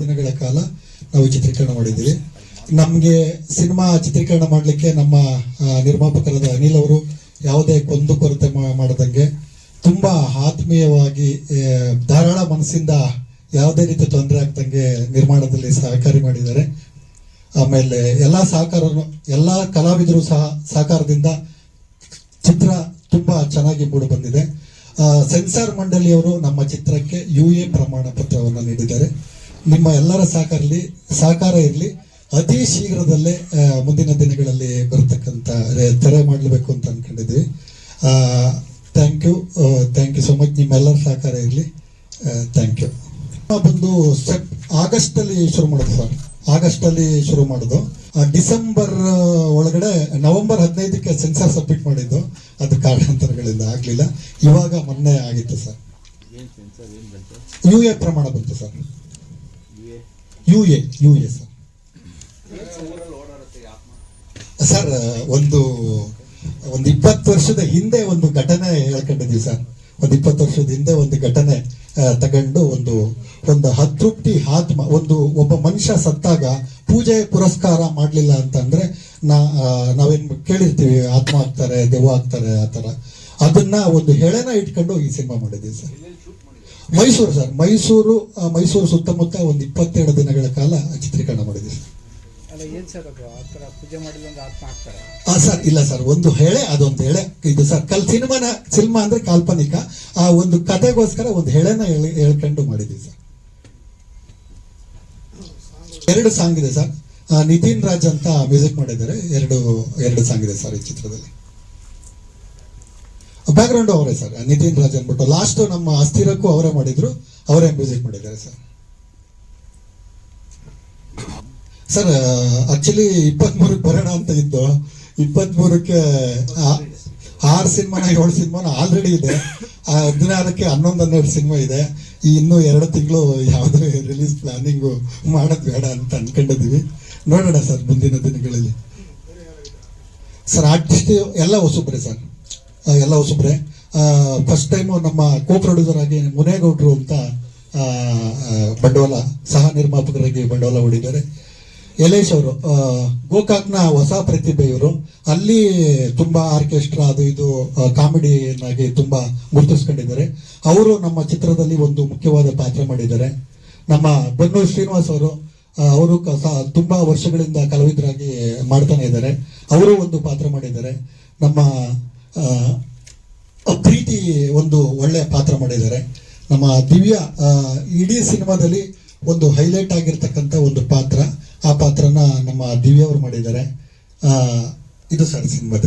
ದಿನಗಳ ಕಾಲ ನಾವು ಚಿತ್ರೀಕರಣ ಮಾಡಿದ್ದೀವಿ. ನಮಗೆ ಸಿನಿಮಾ ಚಿತ್ರೀಕರಣ ಮಾಡಲಿಕ್ಕೆ ನಮ್ಮ ನಿರ್ಮಾಪಕರಾದ ಅನಿಲ್ ಅವರು ಯಾವುದೇ ಕೊಂದು ಕೊರತೆ ಮಾಡದಂಗೆ ತುಂಬಾ ಆತ್ಮೀಯವಾಗಿ ಧಾರಾಳ ಮನಸ್ಸಿಂದ ಯಾವುದೇ ರೀತಿ ತೊಂದರೆ ಆಗ್ದಂಗೆ ನಿರ್ಮಾಣದಲ್ಲಿ ಸಹಕಾರಿ ಮಾಡಿದ್ದಾರೆ. ಆಮೇಲೆ ಎಲ್ಲಾ ಸಹಕಾರ ಎಲ್ಲಾ ಕಲಾವಿದರು ಸಹ ಸಹಕಾರದಿಂದ ಚಿತ್ರ ತುಂಬಾ ಚೆನ್ನಾಗಿ ಮೂಡಿ ಬಂದಿದೆ. ಸೆನ್ಸಾರ್ ಮಂಡಳಿಯವರು ನಮ್ಮ ಚಿತ್ರಕ್ಕೆ ಯು ಎ ಪ್ರಮಾಣ ಪತ್ರವನ್ನು ನೀಡಿದ್ದಾರೆ. ನಿಮ್ಮ ಎಲ್ಲರ ಸಹಕಾರ ಸಹಕಾರ ಇರಲಿ. ಅತಿ ಶೀಘ್ರದಲ್ಲೇ ಮುಂದಿನ ದಿನಗಳಲ್ಲಿ ಬರತಕ್ಕಂಥ ತೆರೆ ಮಾಡಲಬೇಕು ಅಂತ ಅನ್ಕೊಂಡಿದ್ದೀವಿ. Thank you thank you so much ನಿಮ್ಮೆಲ್ಲರ ಸಹಕಾರ ಇರಲಿ. ಥ್ಯಾಂಕ್ ಯು ಬಂದು ಸೆಪ್ ಆಗಸ್ಟ್ ಅಲ್ಲಿ ಶುರು ಮಾಡೋದು ಸರ್. ಆಗಸ್ಟ್ ಅಲ್ಲಿ ಶುರು ಮಾಡೋದು. ಡಿಸೆಂಬರ್ ಒಳಗಡೆ ನವೆಂಬರ್ ಹದಿನೈದಕ್ಕೆ ಸೆನ್ಸಾರ್ ಸಬ್ಮಿಟ್ ಮಾಡಿದ್ದು. ಅದು ಕಾರಣಾಂತರಗಳಿಂದ ಆಗಲಿಲ್ಲ. ಇವಾಗ ಮೊನ್ನೆ ಆಗಿತ್ತು ಸರ್. ಯು ಎ ಪ್ರಮಾಣ ಬಂತು sir. U A U A, sir. ಒಂದು ಒಂದು ಇಪ್ಪತ್ತು ವರ್ಷದ ಹಿಂದೆ ಒಂದು ಘಟನೆ ಹೇಳ್ಕೊಂಡಿದ್ವಿ ಸರ್. ಒಂದು ಇಪ್ಪತ್ತು ವರ್ಷದ ಹಿಂದೆ ಒಂದು ಘಟನೆ ತಗೊಂಡು ಒಂದು ಒಂದು ಅತೃಪ್ತಿ ಆತ್ಮ, ಒಂದು ಒಬ್ಬ ಮನುಷ್ಯ ಸತ್ತಾಗ ಪೂಜೆ ಪುರಸ್ಕಾರ ಮಾಡ್ಲಿಲ್ಲ ಅಂತಂದ್ರೆ ನಾ ನಾವೇನ್ ಕೇಳಿರ್ತೀವಿ, ಆತ್ಮ ಆಗ್ತಾರೆ, ದೆವ್ವ ಆಗ್ತಾರೆ, ಆ ತರ ಅದನ್ನ ಒಂದು ಹೆಳೆನ ಇಟ್ಕೊಂಡು ಈ ಸಿನಿಮಾ ಮಾಡಿದ್ವಿ ಸರ್. ಮೈಸೂರು ಸರ್. ಮೈಸೂರು ಮೈಸೂರು ಸುತ್ತಮುತ್ತ ಒಂದು ಇಪ್ಪತ್ತೆರಡು ದಿನಗಳ ಕಾಲ ಚಿತ್ರೀಕರಣ ಮಾಡಿದ್ವಿ ಸರ್ ಅಲ್ಲ ಸರ್ ಇಲ್ಲ ಸರ್, ಒಂದು ಹೇಳೆ, ಅದೊಂದು ಹೇಳೆ. ಇದು ಸರ್, ಕಲ್, ಸಿನಿಮಾನ, ಸಿನಿಮಾ ಅಂದ್ರೆ ಕಾಲ್ಪನಿಕ. ಆ ಒಂದು ಕಥೆಗೋಸ್ಕರ ಒಂದು ಹೇಳೆನ ಹೇಳಿ, ಹೇಳ್ಕೊಂಡು ಮಾಡಿದ್ವಿ ಸರ್. ಎರಡು ಸಾಂಗ್ ಇದೆ ಸರ್. ನಿತಿನ್ ರಾಜ್ ಅಂತ ಮ್ಯೂಸಿಕ್ ಮಾಡಿದ್ದಾರೆ. ಎರಡು ಎರಡು ಸಾಂಗ್ ಇದೆ ಸರ್ ಈ ಚಿತ್ರದಲ್ಲಿ. ಬ್ಯಾಕ್ ಗ್ರೌಂಡ್ ಅವರೇ ಸರ್, ನಿತಿನ್ ರಾಜ್ ಅಂದ್ಬಿಟ್ಟು. ಲಾಸ್ಟ್ ನಮ್ಮ ಅಸ್ಥಿರಕ್ಕೂ ಅವರೇ ಮಾಡಿದ್ರು. ಅವರೇ ಮ್ಯೂಸಿಕ್ ಮಾಡಿದ್ದಾರೆ ಸರ್. ಸರ್ ಆಕ್ಚುಲಿ ಇಪ್ಪತ್ಮೂರಕ್ಕೆ ಬರೋಣ ಅಂತ ಇತ್ತು. ಇಪ್ಪತ್ಮೂರಕ್ಕೆ ಆರು ಸಿನಿಮಾನ, ಏಳು ಸಿನಿಮಾನ ಆಲ್ರೆಡಿ ಇದೆ. ಆ ಹದಿನಾರಕ್ಕೆ ಹನ್ನೊಂದು, ಹನ್ನೆರಡು ಸಿನಿಮಾ ಇದೆ. ಈ ಇನ್ನೂ ಎರಡು ತಿಂಗಳು ಯಾವುದೇ ರಿಲೀಸ್ ಪ್ಲಾನಿಂಗು ಮಾಡೋದು ಬೇಡ ಅಂತ ಅನ್ಕೊಂಡಿದ್ದೀವಿ ನೋಡೋಣ ಸರ್, ಮುಂದಿನ ದಿನಗಳಲ್ಲಿ. ಸರ್ ಆರ್ಟಿಸ್ಟ್ ಎಲ್ಲ ಹೊಸಬ್ರೆ ಸರ್. ಎಲ್ಲ ಹೊಸಬ್ರೆ. ಫಸ್ಟ್ ಟೈಮು ನಮ್ಮ ಕೋ ಪ್ರೊಡ್ಯೂಸರ್ ಆಗಿ ಮುನೇಗೌಡರು ಅಂತ ಬಂಡವಾಳ, ಸಹ ನಿರ್ಮಾಪಕರಾಗಿ ಬಂಡವಾಳ ಹೂಡಿದ್ದಾರೆ. ಯಲೇಶ್ ಅವರು ಗೋಕಾಕ್ನ ಹೊಸ ಪ್ರತಿಭೆ ಇವರು. ಅಲ್ಲಿ ತುಂಬಾ ಆರ್ಕೆಸ್ಟ್ರಾ ಅದು ಇದು ಕಾಮಿಡಿಯನ್ನಾಗಿ ತುಂಬಾ ಗುರುತಿಸ್ಕೊಂಡಿದ್ದಾರೆ. ಅವರು ನಮ್ಮ ಚಿತ್ರದಲ್ಲಿ ಒಂದು ಮುಖ್ಯವಾದ ಪಾತ್ರ ಮಾಡಿದ್ದಾರೆ. ನಮ್ಮ ಬೆನ್ನೂರು ಶ್ರೀನಿವಾಸ್ ಅವರು ಅವರು ತುಂಬಾ ವರ್ಷಗಳಿಂದ ಕಲಾವಿದರಾಗಿ ಮಾಡ್ತಾನೆ ಇದ್ದಾರೆ. ಅವರು ಒಂದು ಪಾತ್ರ ಮಾಡಿದ್ದಾರೆ. ನಮ್ಮ ಪ್ರೀತಿ ಒಂದು ಒಳ್ಳೆ ಪಾತ್ರ ಮಾಡಿದ್ದಾರೆ. ನಮ್ಮ ದಿವ್ಯಾ ಇಡೀ ಸಿನಿಮಾದಲ್ಲಿ ಒಂದು ಹೈಲೈಟ್ ಆಗಿರ್ತಕ್ಕಂಥ ಒಂದು ಪಾತ್ರ. ಆ ಪಾತ್ರನ ನಮ್ಮ ದಿವ್ಯ ಅವರು ಮಾಡಿದ್ದಾರೆ. ಆ, ಇದು ಸರ್ ಸಿನಿಮಾದ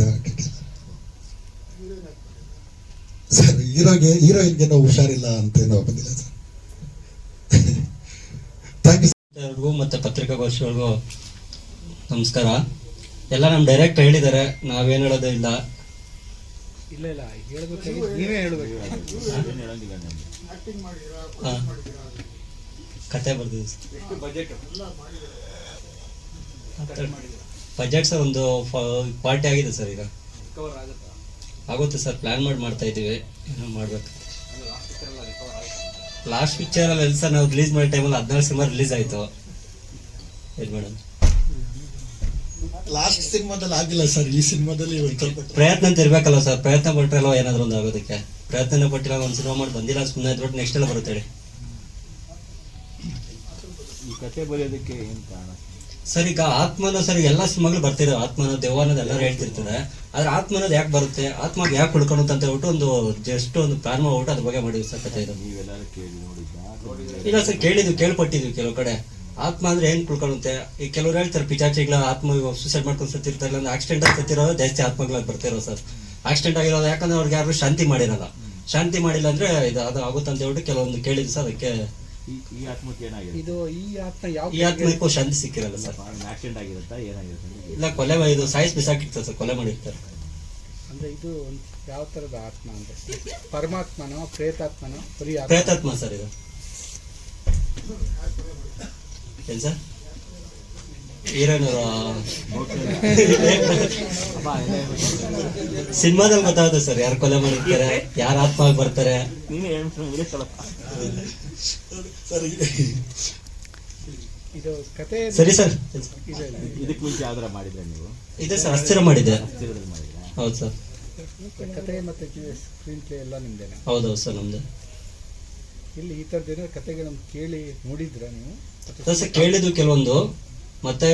ಸರ್ ಹೀರೋಗೆ ಹೀರೋಯಿನ್ಗೆ ನಾವು ಹುಷಾರಿಲ್ಲ ಅಂತ ಏನೋ ಬಂದಿಲ್ಲ ಸರ್. ಥ್ಯಾಂಕ್ ಯು ಮತ್ತೆ ಪತ್ರಿಕಾಗೋಷ್ಠಿಗಳಿಗೂ ನಮಸ್ಕಾರ. ಎಲ್ಲ ನಮ್ಮ ಡೈರೆಕ್ಟ್ ಹೇಳಿದ್ದಾರೆ ನಾವೇನು ಹೇಳೋದೇ ಇಲ್ಲ. ಇಲ್ಲ ಇಲ್ಲ ನೀವೇ ಹೇಳಬೇಕು. ಕತೆ ಬರ್ದಿದೆ ಬಜೆಟ್ ಸರ್. ಒಂದು ಪಾರ್ಟಿ ಆಗಿದೆ ಸರ್ ಈಗ. ಆಗುತ್ತೆ? ಸರ್ ಪ್ಲಾನ್ ಮಾಡಿ ಮಾಡ್ತಾ ಇದ್ದೀವಿ. ಏನೋ ಮಾಡ್ಬೇಕು. ಲಾಸ್ಟ್ ಪಿಕ್ಚರ್ ಅಲ್ಲಿ ಎಲ್ಲಿ ಸರ್ ನಾವು ರಿಲೀಸ್ ಮಾಡೋ ಟೈಮಲ್ಲಿ ಹದಿನಾರು ಸಿನಿಮಾ ರಿಲೀಸ್ ಆಯಿತು. ಹೇಳಿ ಮೇಡಮ್ ಲಾಸ್ಟ್ ಸಿನಿಮಾದಲ್ಲಿ ಆಗಿಲ್ಲ ಸರ್ ಈ ಸಿನಿಮಾದಲ್ಲಿ ಸ್ವಲ್ಪ ಪ್ರಯತ್ನ ಅಂತ ಇರ್ಬೇಕಲ್ಲ ಸರ್ ಪ್ರಯತ್ನ ಪಟ್ಟರೆ ಏನಾದರೂ ಏನಾದ್ರು ಒಂದು ಆಗೋದಕ್ಕೆ? ಪ್ರಯತ್ನ ಪಟ್ಟಿಲ್ಲ ಒಂದು ಸಿನಿಮಾ ಮಾಡಿ ಬಂದಿಲ್ಲ ಸುಮ್ಮನೆ ಇದ್ಬಿಟ್ಟು ನೆಕ್ಸ್ಟ್ ಎಲ್ಲ ಬರುತ್ತೆ ಈ ಕತೆ ಬರೆಯೋದಕ್ಕೆ ಏನು ಕಾರಣ? ಸರ್ ಈಗ ಆತ್ಮನ ಸರ್ ಎಲ್ಲ ಸಿನಿಮಾಗಳು ಬರ್ತಿರೋ ಆತ್ಮನ ದೆವ್ವ ಅನ್ನೋದು ಎಲ್ಲರೂ ಹೇಳ್ತಿರ್ತಾರೆ. ಆದ್ರೆ ಆತ್ಮ ಅನ್ನೋದು ಯಾಕೆ ಬರುತ್ತೆ? ಆತ್ಮ ಯಾಕೆ ಉಳ್ಕೊಂಡು ಅಂತ ಹೇಳ್ಬಿಟ್ಟು ಒಂದು ಜಸ್ಟ್ ಒಂದು ಪ್ಲಾನ್ ಹೋಗ್ಬಿಟ್ಟು ಅದ್ರ ಬಗ್ಗೆ ಮಾಡಿದ್ವಿ ಸರ್ ನೋಡಿದ್ದ ಇಲ್ಲ ಸರ್ ಕೇಳಿದ್ವಿ ಕೇಳ್ಪಟ್ಟಿದ್ವಿ ಕೆಲವು ಕಡೆ. ಆತ್ಮ ಅಂದ್ರೆ ಏನ್ ಕುಳ್ಕೊಳ್ಳುತ್ತೆ? ಈ ಕೆಲವ್ರು ಹೇಳ್ತಾರೆ ಪಿಚಾಚಿಗಳ ಆತ್ಮ ಸೂಸೈಡ್ ಮಾಡ್ಕೊಂಡು ಸತ್ತಿರ್ತಾರೆ ಇಲ್ಲ ಆಕ್ಸಿಡೆಂಟ್ ಆಗಿ ಸತ್ತಿರೋದು ಜಾಸ್ತಿ ಆತ್ಮಗಳಾಗಿ ಬರ್ತಿರೋ ಸರ್. ಆಕ್ಸಿಡೆಂಟ್ ಆಗಿರೋದು ಯಾಕಂದ್ರೆ ಅವ್ರಿಗೆ ಯಾರು ಶಾಂತಿ ಮಾಡಿರಲ್ಲ. ಶಾಂತಿ ಮಾಡಿಲ್ಲ ಅಂದ್ರೆ ಇದು ಅದು ಆಗುತ್ತೆ ಅಂತ ಹೇಳ್ಬಿಟ್ಟು ಕೆಲವೊಂದು ಕೇಳಿದ್ವಿ ಸರ್ ಅದಕ್ಕೆ ಈ ಈ ಆತ್ಮಕ್ಕೆ ಏನಾಗಿದೆ? ಇದು ಈ ಆತ್ಮ ಯಾವ ಈ ಆತ್ಮಕ್ಕೂ ಶಾಂತಿ ಸಿಕ್ಕಿರಲ್ಲ ಸರ್? ಆಕ್ಸಿಡೆಂಟ್ ಆಗಿರುತ್ತಾ ಏನಾಗಿರುತ್ತೆ? ಇಲ್ಲ ಕೊಲೆ ಇದು ಸಾಯಿಸ್ ಬಿಸಾಕಿರ್ತಾರೆ ಸರ್ ಕೊಲೆ ಮಾಡಿರ್ತಾರೆ. ಅಂದ್ರೆ ಇದು ಒಂದ್ ಯಾವ ತರದ ಆತ್ಮ ಅಂದ್ರೆ? ಪರಮಾತ್ಮನೋ ಪ್ರೇತಾತ್ಮನೋ ಬರೀ ಪ್ರೇತಾತ್ಮ ಸರ್ ಇದು. ಏನ್ ಸರ್? ಸಿನಿಮಾದಲ್ಲಿ ಗೊತ್ತಾಗುತ್ತೆ ಸರ್ ಯಾರು ಕೊಲೆ ಮಾಡಿರ್ತಾರೆ ಯಾರು ಆತ್ಮ ಆಗಿ ಬರ್ತಾರೆ ಸರ್. ಇದು ಕತೆ ಸರಿ ಸರ್. ಇದಕ್ಕೆ ಮುಂಚೆ ಯಾವ್ದಾರ ಮಾಡಿದ್ರೆ ನೀವು? ಇದೆ ಸರ್ ಅಸ್ಥಿರ ಮಾಡಿದೆ. ಮಾಡಿದ್ರಾ? ಹೌದು ಸರ್. ಕತೆ ಮತ್ತೆ ಸ್ಕ್ರೀನ್ ಪ್ಲೇ ಎಲ್ಲ ನಿಮ್ದೇನೆ? ಹೌದು ಸರ್ ನಮ್ದು. ಇಲ್ಲಿ ಈ ಥರದ್ದು ಏನಾದ್ರು ಕತೆಗಳನ್ನು ಕೇಳಿ ನೋಡಿದ್ರ ನೀವು? ಸರ್ ಕೇಳಿದ್ವು ಕೆಲವೊಂದು. ಮತ್ತೆ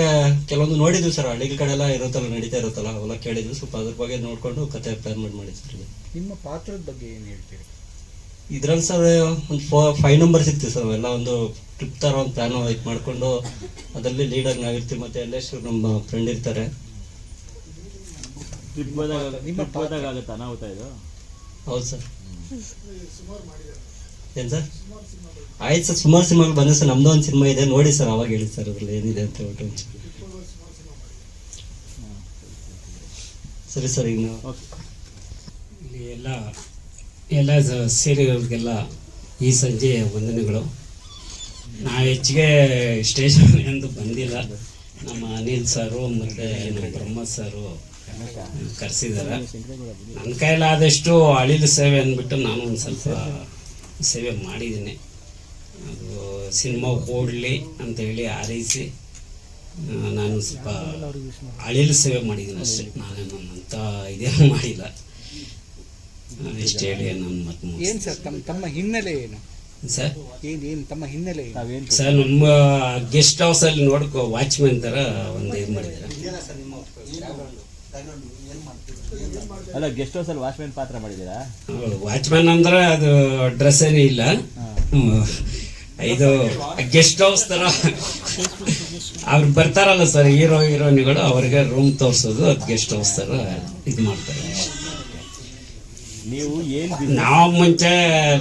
ಕೆಲವೊಂದು ನೋಡಿದ್ವಿ ಸರ್ ಹಳ್ಳಿಗಳ ಕಡೆ ಎಲ್ಲ ಇರುತ್ತಲ್ಲ ನಡೀತಾ ಇರುತ್ತಲ್ಲ ಅವೆಲ್ಲ ಕೇಳಿದ್ವಿ. ಸ್ವಲ್ಪ ಅದ್ರ ಬಗ್ಗೆ ನೋಡ್ಕೊಂಡು ಕತೆ ಪ್ಲಾನ್ ಮಾಡಿ ಮಾಡಿದ್ರಿ ಸರ್. ನಿಮ್ಮ ಪಾತ್ರದ ಬಗ್ಗೆ ಏನು ಹೇಳ್ತೀರಿ? ಇದ್ರಲ್ಲಿ ಸರ್ ಒಂದು ಫೋ ಫೈವ್ ನಂಬರ್ ಸಿಗ್ತೀವಿ ಸರ್ ಎಲ್ಲ ಒಂದು ಟ್ರಿಪ್ ಥರ ಒಂದು ಪ್ಲ್ಯಾನ್ ಇದು ಮಾಡಿಕೊಂಡು ಅದರಲ್ಲಿ ಲೀಡಾಗಿ ನಾವಿರ್ತೀವಿ ಮತ್ತೆ ಎಲ್ಲೆಷ್ಟು ನಮ್ಮ ಫ್ರೆಂಡ್ ಇರ್ತಾರೆ. ಹೌದು ಸರ್. ಏನು ಸರ್? ಆಯ್ತು ಸರ್ ಸುಮಾರು ಸಿನಿಮಾಗಳು ಬಂದ ಸರ್ ನಮ್ಮದು ಒಂದು ಸಿನಿಮಾ ಇದೆ ನೋಡಿ ಸರ್ ಅವಾಗ ಹೇಳಿ ಸರ್ ಅದ್ರಲ್ಲಿ ಏನಿದೆ ಅಂತ ಹೇಳ್ಬಿಟ್ಟು ಸರಿ ಸರ್ ಈಗ ನಾವು ಓಕೆ. ಇಲ್ಲಿ ಎಲ್ಲ ಎಲ್ಲ ಸೇರಿರೋರಿಗೆಲ್ಲ ಈ ಸಂಜೆ ವಂದನೆಗಳು. ನಾವು ಹೆಚ್ಚಿಗೆ ಸ್ಟೇಷನ್ ಎಂದು ಬಂದಿಲ್ಲ. ನಮ್ಮ ಅನಿಲ್ ಸಾರು ಮತ್ತು ನಮ್ಮ ಬ್ರಹ್ಮ ಸಾರು ಕರೆಸಿದ್ದಾರೆ ನನ್ನ ಕೈಲಾದಷ್ಟು ಅಳಿಲು ಸೇವೆ ಅಂದ್ಬಿಟ್ಟು ನಾನು ಒಂದು ಸ್ವಲ್ಪ ಸೇವೆ ಮಾಡಿದ್ದೀನಿ. ಅದು ಸಿನಿಮಾ ಓಡಲಿ ಅಂತೇಳಿ ಹಾರೈಸಿ ಆ, ನಾನು ಸ್ವಲ್ಪ ಅಳಿಲು ಸೇವೆ ಮಾಡಿದ್ದೀನಿ ಅಷ್ಟೇ. ನಾನೇನು ಅಂತ ಇದೇನು ಮಾಡಿಲ್ಲ ಇಷ್ಟು ಹೇಳಿ ನಾನು ಮತ್ತೆ ಏನು ಸರ್ ತಮ್ಮ ತಮ್ಮ ಹಿನ್ನೆಲೆ ಏನು? ಸರ್? ಏನು ಏನು ತಮ್ಮ ಹಿನ್ನೆಲೆ ಏನು? ಸರ್? ನಮ್ಮ ಗೆಸ್ಟ್ ಹೌಸ್ ಅಲ್ಲಿ ನೋಡ್ಕೊ ವಾಚ್ಮೆನ್ ತರ ಒಂದು ಇದು ಮಾಡಿದ್ದಾರೆ. ಅಲ್ಲ ಗೆಸ್ಟ್ ಹೌಸ್ ಅಲ್ಲಿ ವಾಚ್ಮ್ಯಾನ್ ಪಾತ್ರ ಮಾಡಿದ್ದೀರಾ? ವಾಚ್ಮ್ಯಾನ್ ಅಂದ್ರೆ ಅದು ಡ್ರೆಸ್ ಏನೇ ಇಲ್ಲ. ಇದು ಗೆಸ್ಟ್ ಹೌಸ್ ತರ. ಅವ್ರು ಬರ್ತಾರಲ್ಲ ಸರ್ ಹೀರೋ ಹೀರೋಯಿನ್ಗಳು ಅವ್ರಿಗೆ ರೂಮ್ ತೋರಿಸೋದು ಅದು ಗೆಸ್ಟ್ ಹೌಸ್ ತರ ಇದು ಮಾಡ್ತಾರೆ. ನೀವು ಏನು ನಾವು ಮುಂಚೆ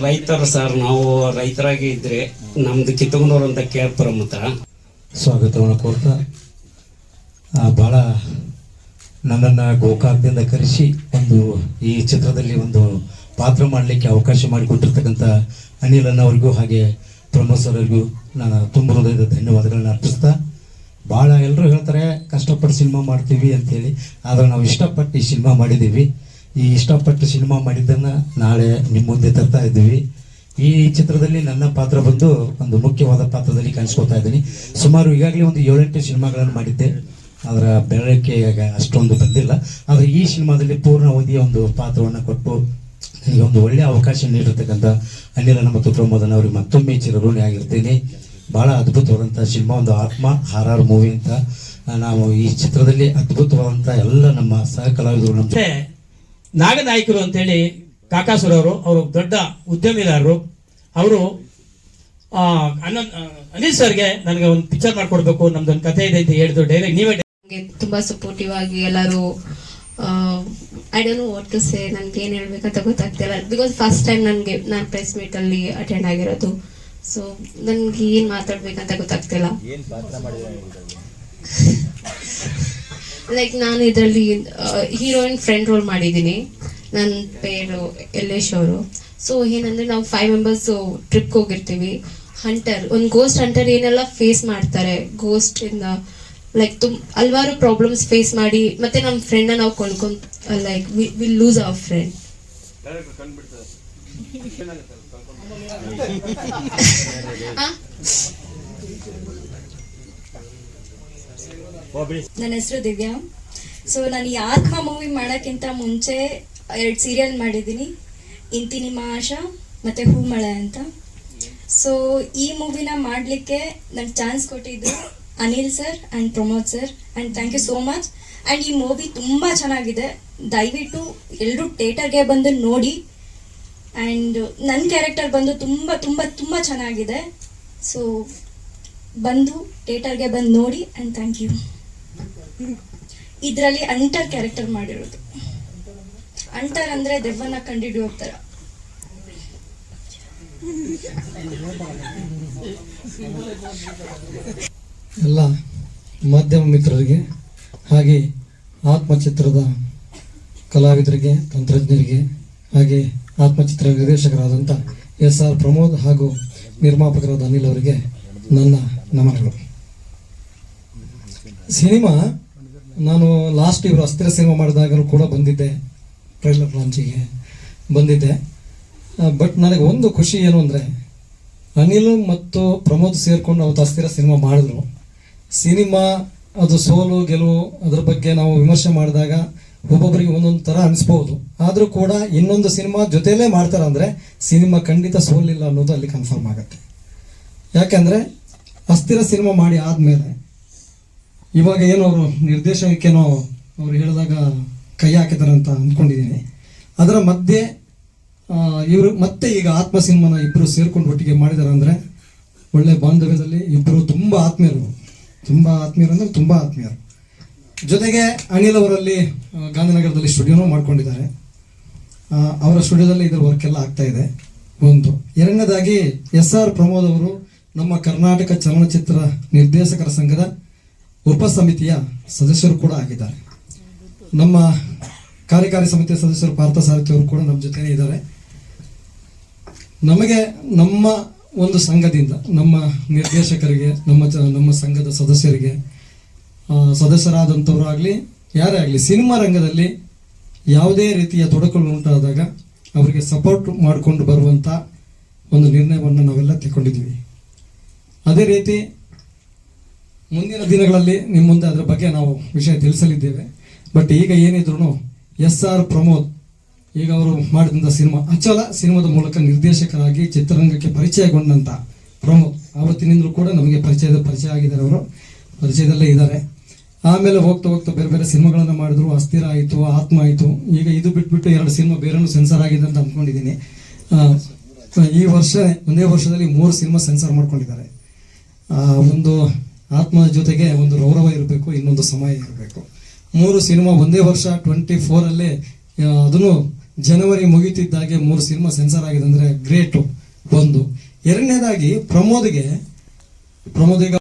ರೈತರು ಸರ್ ನಾವು ರೈತರಾಗಿ ಇದ್ರೆ ನಮ್ದು ಕಿತ್ತಗೊಂಡವ್ರು ಅಂತ ಕೇಳ್ಪುರ ಹತ್ರ ಸ್ವಾಗತವನ್ನು ಕೋರ್ತಾ ಆ, ಬಹಳ ನನ್ನನ್ನು ಗೋಕಾಕ್ದಿಂದ ಕರೆಸಿ ಒಂದು ಈ ಚಿತ್ರದಲ್ಲಿ ಒಂದು ಪಾತ್ರ ಮಾಡಲಿಕ್ಕೆ ಅವಕಾಶ ಮಾಡಿಕೊಟ್ಟಿರ್ತಕ್ಕಂಥ ಅನಿಲ್ ಅಣ್ಣವರಿಗೂ ಹಾಗೆ ಪ್ರಮೋದ್ ಸರ್ ಅವ್ರಿಗೂ ನಾನು ತುಂಬ ಹೃದಯದ ಧನ್ಯವಾದಗಳನ್ನ ಅರ್ಪಿಸ್ತಾ ಭಾಳ ಎಲ್ಲರೂ ಹೇಳ್ತಾರೆ ಕಷ್ಟಪಟ್ಟು ಸಿನಿಮಾ ಮಾಡ್ತೀವಿ ಅಂತೇಳಿ. ಆದರೆ ನಾವು ಇಷ್ಟಪಟ್ಟು ಈ ಸಿನಿಮಾ ಮಾಡಿದ್ದೀವಿ. ಈ ಇಷ್ಟಪಟ್ಟು ಸಿನಿಮಾ ಮಾಡಿದ್ದನ್ನು ನಾಳೆ ನಿಮ್ಮ ಮುಂದೆ ತರ್ತಾ ಇದ್ದೀವಿ. ಈ ಚಿತ್ರದಲ್ಲಿ ನನ್ನ ಪಾತ್ರ ಬಂದು ಒಂದು ಮುಖ್ಯವಾದ ಪಾತ್ರದಲ್ಲಿ ಕಾಣಿಸ್ಕೊತಾ ಇದ್ದೀನಿ. ಸುಮಾರು ಈಗಾಗಲೇ ಒಂದು ಏಳೆಂಟು ಸಿನಿಮಾಗಳನ್ನು ಮಾಡಿದ್ದೆ. ಅದರ ಬೆಳಕೆ ಅಷ್ಟೊಂದು ಬಂದಿಲ್ಲ. ಆದರೆ ಈ ಸಿನಿಮಾದಲ್ಲಿ ಪೂರ್ಣ ಅವಧಿಯ ಒಂದು ಪಾತ್ರವನ್ನು ಕೊಟ್ಟು ನನಗೆ ಒಂದು ಒಳ್ಳೆಯ ಅವಕಾಶ ನೀಡಿರ್ತಕ್ಕಂಥ ಅನಿಲನ ಮತ್ತು ಪ್ರಮೋದನ ಅವರಿಗೆ ಮತ್ತೊಮ್ಮೆ ಚಿರಋಣಿ ಆಗಿರ್ತೀನಿ. ಬಹಳ ಅದ್ಭುತವಾದಂಥ ಸಿನಿಮಾ, ಒಂದು ಆತ್ಮ, ಹಾರಾರ್ ಮೂವಿ ಅಂತ. ನಾವು ಈ ಚಿತ್ರದಲ್ಲಿ ಅದ್ಭುತವಾದಂಥ ಎಲ್ಲ ನಮ್ಮ ಸಹ ಕಲಾವಿದರು ನಮ್ಮ ನಾಗನಾಯಕರು ಅಂತೇಳಿ ಕಾಕಾಸುರ ಅವರು ಅವರು ದೊಡ್ಡ ಉದ್ಯಮಿದಾರರು ಅವರು ಅನಂತ್ ಅನಿಲ್ ಸರ್ಗೆ ನನಗೆ ಒಂದು ಪಿಕ್ಚರ್ ಮಾಡ್ಕೊಡ್ಬೇಕು ನಮ್ದೊಂದು ಕತೆ ಇದೆ ಅಂತ ಹೇಳಿದ್ರು ಡೈರೆಕ್ಟ್ ನೀವೇ ನನಗೆ ತುಂಬಾ ಸಪೋರ್ಟಿವ್ ಆಗಿ ಎಲ್ಲರೂ I don't know what to say ನನ್ಗೆ ಏನು ಹೇಳ್ಬೇಕಂತ ಗೊತ್ತಾಗ್ತಿಲ್ಲ. ಬಿಕಾಸ್ ಫಸ್ಟ್ ಟೈಮ್ ನನಗೆ ನಾನು ಪ್ರೆಸ್ ಮೀಟ್ ಅಲ್ಲಿ ಅಟೆಂಡ್ ಆಗಿರೋದು. ಸೊ ನನ್ಗೆ ಏನು ಮಾತಾಡ್ಬೇಕಂತ ಗೊತ್ತಾಗ್ತಿಲ್ಲ. ಲೈಕ್ ನಾನು ಇದರಲ್ಲಿ ಹೀರೋಯಿನ್ ಫ್ರೆಂಡ್ ರೋಲ್ ಮಾಡಿದ್ದೀನಿ. ನನ್ನ ಪೇರು ಯಲ್ಲೇಶ್ ಅವರು. ಸೊ ಏನಂದ್ರೆ ನಾವು ಫೈವ್ ಮೆಂಬರ್ಸ್ ಟ್ರಿಪ್ ಹೋಗಿರ್ತೀವಿ. ಹಂಟರ್ ಒಂದು ಗೋಸ್ಟ್ ಹಂಟರ್ ಏನೆಲ್ಲ ಫೇಸ್ ಮಾಡ್ತಾರೆ. ಗೋಸ್ಟ್ ಇಂದ ಲೈಕ್ ತುಂಬ ಹಲ್ವಾರು ಪ್ರಾಬ್ಲಮ್ಸ್ ಫೇಸ್ ಮಾಡಿ ಮತ್ತೆ ನಮ್ಮ ಫ್ರೆಂಡ್ನ ನಾವು ಕೊಂಡ್ಕೊಂಡ್ like will lose our friend ನನ್ನ ಹೆಸರು ದಿವ್ಯಾ. ಸೊ ನಾನು ಈ ಆತ್ಮ ಮೂವಿ ಮಾಡೋಕ್ಕಿಂತ ಮುಂಚೆ ಎರಡು ಸೀರಿಯಲ್ ಮಾಡಿದ್ದೀನಿ. ಇಂತಿ ನಿಮ್ಮ ಆಶಾ ಮತ್ತು ಹೂಮಳೆ ಅಂತ. ಸೊ ಈ ಮೂವಿನ ಮಾಡಲಿಕ್ಕೆ ನನಗೆ ಚಾನ್ಸ್ ಕೊಟ್ಟಿದ್ದು Anil sir and Pramod sir and thank you so much and ಈ ಮೂವಿ ತುಂಬ ಚೆನ್ನಾಗಿದೆ. ದಯವಿಟ್ಟು ಎಲ್ಲರೂ ಥಿಯೇಟರ್ಗೆ ಬಂದು ನೋಡಿ. ಆ್ಯಂಡ್ ನನ್ನ ಕ್ಯಾರೆಕ್ಟರ್ ಬಂದು ತುಂಬ ತುಂಬ ತುಂಬ ಚೆನ್ನಾಗಿದೆ. ಸೊ ಬಂದು ಥಿಯೇಟರ್ಗೆ ಬಂದು ನೋಡಿ ಆ್ಯಂಡ್ ಥ್ಯಾಂಕ್ ಯು ಇದರಲ್ಲಿ ಅಂಟರ್ ಕ್ಯಾರೆಕ್ಟರ್ ಮಾಡಿರೋದು. ಅಂಟರ್ ಅಂದರೆ ದೆವ್ವನ ಕಂಡಿಡಿಯೋ ಥರ ಎಲ್ಲ ಮಾಧ್ಯಮ ಮಿತ್ರರಿಗೆ ಹಾಗೆ ಆತ್ಮಚಿತ್ರದ ಕಲಾವಿದರಿಗೆ, ತಂತ್ರಜ್ಞರಿಗೆ ಹಾಗೆ ಆತ್ಮಚಿತ್ರ ನಿರ್ದೇಶಕರಾದಂಥ ಎಸ್ ಆರ್ ಪ್ರಮೋದ್ ಹಾಗೂ ನಿರ್ಮಾಪಕರಾದ ಅನಿಲ್ ಅವರಿಗೆ ನನ್ನ ನಮನಗಳು ಸಿನಿಮಾ, ನಾನು ಲಾಸ್ಟ್ ಇವರು ಅಸ್ಥಿರ ಸಿನಿಮಾ ಮಾಡಿದಾಗಲೂ ಕೂಡ ಬಂದಿದ್ದೆ. ಟ್ರೈಲರ್ ಲಾಂಚಿಗೆ ಬಂದಿದ್ದೆ. ಬಟ್ ನನಗೆ ಒಂದು ಖುಷಿ ಏನು ಅಂದರೆ, ಅನಿಲ್ ಮತ್ತು ಪ್ರಮೋದ್ ಸೇರಿಕೊಂಡು ಅವತ್ತು ಅಸ್ಥಿರ ಸಿನಿಮಾ ಮಾಡಿದ್ರು. ಸಿನಿಮಾ, ಅದು ಸೋಲು, ಗೆಲುವು, ಅದ್ರ ಬಗ್ಗೆ ನಾವು ವಿಮರ್ಶೆ ಮಾಡಿದಾಗ ಒಬ್ಬೊಬ್ಬರಿಗೆ ಒಂದೊಂದು ಥರ ಅನಿಸ್ಬೋದು. ಆದರೂ ಕೂಡ ಇನ್ನೊಂದು ಸಿನಿಮಾ ಜೊತೆಯಲ್ಲೇ ಮಾಡ್ತಾರೆ ಅಂದರೆ ಸಿನಿಮಾ ಖಂಡಿತ ಸೋಲಿಲ್ಲ ಅನ್ನೋದು ಅಲ್ಲಿ ಕನ್ಫರ್ಮ್ ಆಗುತ್ತೆ. ಯಾಕಂದರೆ ಅಸ್ಥಿರ ಸಿನಿಮಾ ಮಾಡಿ ಆದಮೇಲೆ ಇವಾಗ ಏನು ಅವರು ನಿರ್ದೇಶನಕ್ಕೇನೋ ಅವ್ರು ಹೇಳಿದಾಗ ಕೈ ಹಾಕಿದ್ದಾರೆ ಅಂತ ಅಂದ್ಕೊಂಡಿದ್ದೀನಿ. ಅದರ ಮಧ್ಯೆ ಇವರು ಮತ್ತೆ ಈಗ ಆತ್ಮ ಸಿನಿಮಾನ ಇಬ್ಬರು ಸೇರ್ಕೊಂಡು ಒಟ್ಟಿಗೆ ಮಾಡಿದ್ದಾರೆ ಅಂದರೆ ಒಳ್ಳೆ ಬಾಂಧವ್ಯದಲ್ಲಿ ಇಬ್ಬರು ತುಂಬ ಆತ್ಮೀಯರು. ತುಂಬ ಆತ್ಮೀಯರು ಅಂದರೆ ತುಂಬ ಆತ್ಮೀಯರು. ಜೊತೆಗೆ ಅನಿಲ್ ಅವರಲ್ಲಿ ಗಾಂಧಿನಗರದಲ್ಲಿ ಸ್ಟುಡಿಯೋನೂ ಮಾಡ್ಕೊಂಡಿದ್ದಾರೆ. ಅವರ ಸ್ಟುಡಿಯೋದಲ್ಲಿ ಇದರ ವರ್ಕ್ ಎಲ್ಲ ಆಗ್ತಾ ಇದೆ. ಒಂದು. ಎರಡನೇದಾಗಿ ಎಸ್ ಆರ್ ಪ್ರಮೋದ್ ಅವರು ನಮ್ಮ ಕರ್ನಾಟಕ ಚಲನಚಿತ್ರ ನಿರ್ದೇಶಕರ ಸಂಘದ ಉಪ ಸಮಿತಿಯ ಸದಸ್ಯರು ಕೂಡ ಆಗಿದ್ದಾರೆ. ನಮ್ಮ ಕಾರ್ಯಕಾರಿ ಸಮಿತಿಯ ಸದಸ್ಯರು ಪಾರ್ಥ ಸಾರಥಿ ಅವರು ಕೂಡ ನಮ್ಮ ಜೊತೆನೇ ಇದ್ದಾರೆ. ನಮಗೆ ನಮ್ಮ ಒಂದು ಸಂಘದಿಂದ, ನಮ್ಮ ನಿರ್ದೇಶಕರಿಗೆ, ನಮ್ಮ ನಮ್ಮ ಸಂಘದ ಸದಸ್ಯರಿಗೆ ಸದಸ್ಯರಾದಂಥವ್ರು ಆಗಲಿ, ಯಾರೇ ಆಗಲಿ, ಸಿನಿಮಾ ರಂಗದಲ್ಲಿ ಯಾವುದೇ ರೀತಿಯ ತೊಡಕುಗಳು ಉಂಟಾದಾಗ ಅವರಿಗೆ ಸಪೋರ್ಟ್ ಮಾಡಿಕೊಂಡು ಬರುವಂಥ ಒಂದು ನಿರ್ಣಯವನ್ನು ನಾವೆಲ್ಲ ತಗೊಂಡಿದ್ದೀವಿ ಅದೇ ರೀತಿ ಮುಂದಿನ ದಿನಗಳಲ್ಲಿ ನಿಮ್ಮ ಮುಂದೆ ಅದರ ಬಗ್ಗೆ ನಾವು ವಿಷಯ ತಿಳಿಸಲಿದ್ದೇವೆ. ಬಟ್ ಈಗ ಏನಿದ್ರು ಎಸ್ ಆರ್ ಪ್ರಮೋದ್, ಈಗ ಅವರು ಮಾಡಿದಂಥ ಸಿನಿಮಾ ಅಚಲ ಸಿನಿಮಾದ ಮೂಲಕ ನಿರ್ದೇಶಕರಾಗಿ ಚಿತ್ರರಂಗಕ್ಕೆ ಪರಿಚಯಗೊಂಡಂತ ಪ್ರಮೋದ್, ಆವತ್ತಿನಿಂದಲೂ ಕೂಡ ನಮಗೆ ಪರಿಚಯದ ಪರಿಚಯ ಆಗಿದ್ದಾರೆ ಅವರು. ಪರಿಚಯದಲ್ಲೇ ಇದ್ದಾರೆ. ಆಮೇಲೆ ಹೋಗ್ತಾ ಹೋಗ್ತಾ ಬೇರೆ ಬೇರೆ ಸಿನಿಮಾಗಳನ್ನು ಮಾಡಿದ್ರು. ಅಸ್ಥಿರ ಆಯಿತು, ಆತ್ಮ ಆಯಿತು. ಈಗ ಇದು ಬಿಟ್ಬಿಟ್ಟು ಎರಡು ಸಿನಿಮಾ ಬೇರೆನೂ ಸೆನ್ಸರ್ ಆಗಿದೆ ಅಂತ ಅಂದ್ಕೊಂಡಿದ್ದೀನಿ. ಈ ವರ್ಷ, ಒಂದೇ ವರ್ಷದಲ್ಲಿ ಮೂರು ಸಿನಿಮಾ ಸೆನ್ಸರ್ ಮಾಡ್ಕೊಂಡಿದ್ದಾರೆ. ಒಂದು ಆತ್ಮದ ಜೊತೆಗೆ ಒಂದು ಗೌರವ ಇರಬೇಕು, ಇನ್ನೊಂದು ಸಮಯ ಇರಬೇಕು. ಮೂರು ಸಿನಿಮಾ ಒಂದೇ ವರ್ಷ ಟ್ವೆಂಟಿ ಫೋರಲ್ಲೇ ಅದನ್ನು ಜನವರಿ ಮುಗಿತಿದ್ದಾಗೆ ಮೂರು ಸಿನಿಮಾ ಸೆನ್ಸರ್ ಆಗಿದೆ ಅಂದರೆ ಗ್ರೇಟು, ಒಂದು. ಎರಡನೇದಾಗಿ ಪ್ರಮೋದ್ಗೆ ಪ್ರಮೋದ್ ಈಗ